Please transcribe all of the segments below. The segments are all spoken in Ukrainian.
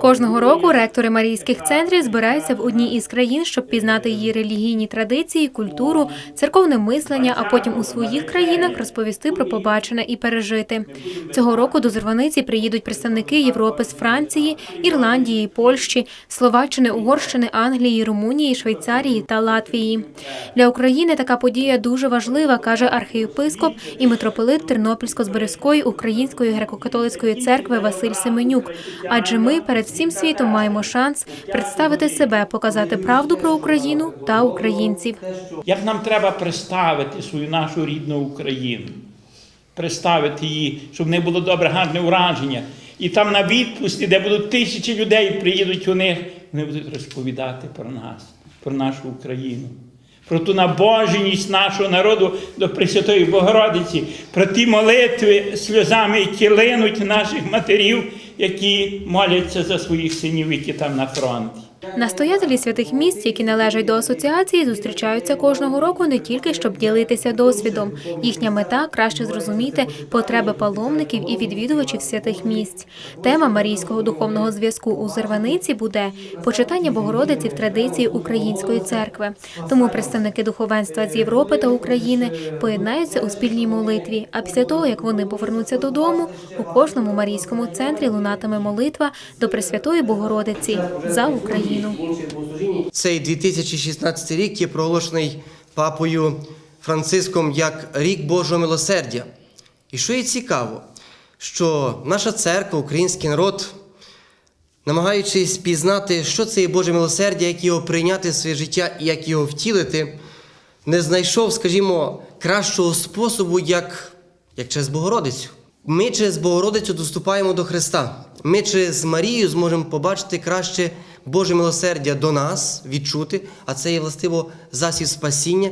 Кожного року ректори марійських центрів збираються в одній із країн, щоб пізнати її релігійні традиції, культуру, церковне мислення, а потім у своїх країнах розповісти про побачене і пережити. Цього року до Зерваниці приїдуть представники Європи з Франції, Ірландії, Польщі, Словаччини, Угорщини, Англії, Румунії, Швейцарії та Латвії. Для України така подія дуже важлива, каже архієпископ і митрополит Тернопільсько-Зберезької Української греко-католицької церкви Василь Семенюк. Адже ми перед всім світом маємо шанс представити себе, показати правду про Україну та українців. Як нам треба представити свою нашу рідну Україну, представити її, щоб них було добре, гарне ураження. І там на відпусті, де будуть тисячі людей, приїдуть у них, вони будуть розповідати про нас, про нашу Україну, про ту набоженість нашого народу до Пресвятої Богородиці, про ті молитви сльозами, які линуть наших матерів, які моляться за своїх синів, які там на фронті. Настоятелі святих місць, які належать до асоціації, зустрічаються кожного року не тільки щоб ділитися досвідом. Їхня мета краще зрозуміти потреби паломників і відвідувачів святих місць. Тема Марійського духовного зв'язку у Зерваниці буде почитання Богородиці в традиції української церкви. Тому представники духовенства з Європи та України поєднаються у спільній молитві. А після того, як вони повернуться додому, у кожному марійському центрі лунатиме молитва до Пресвятої Богородиці за Україну. Цей 2016 рік є проголошений папою Франциском як рік Божого милосердя. І що є цікаво, що наша церква, український народ, намагаючись пізнати, що це є Боже милосердя, як його прийняти в своє життя і як його втілити, не знайшов, скажімо, кращого способу, як, як через Богородицю. Ми через Богородицю доступаємо до Христа. Ми через Марію зможемо побачити краще Боже милосердя до нас, відчути, а це є властиво засіб спасіння.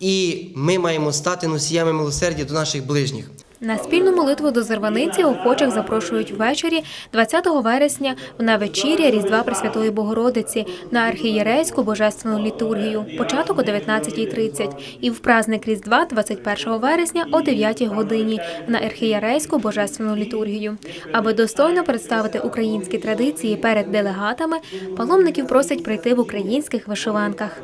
І ми маємо стати носіями милосердя до наших ближніх. На спільну молитву до Зерваниці охочих запрошують ввечері 20 вересня на вечіря Різдва Пресвятої Богородиці на архієрейську божественну літургію. Початок о 19.30 і в праздник Різдва 21 вересня о 9 годині на архієрейську божественну літургію. Аби достойно представити українські традиції перед делегатами, паломників просять прийти в українських вишиванках.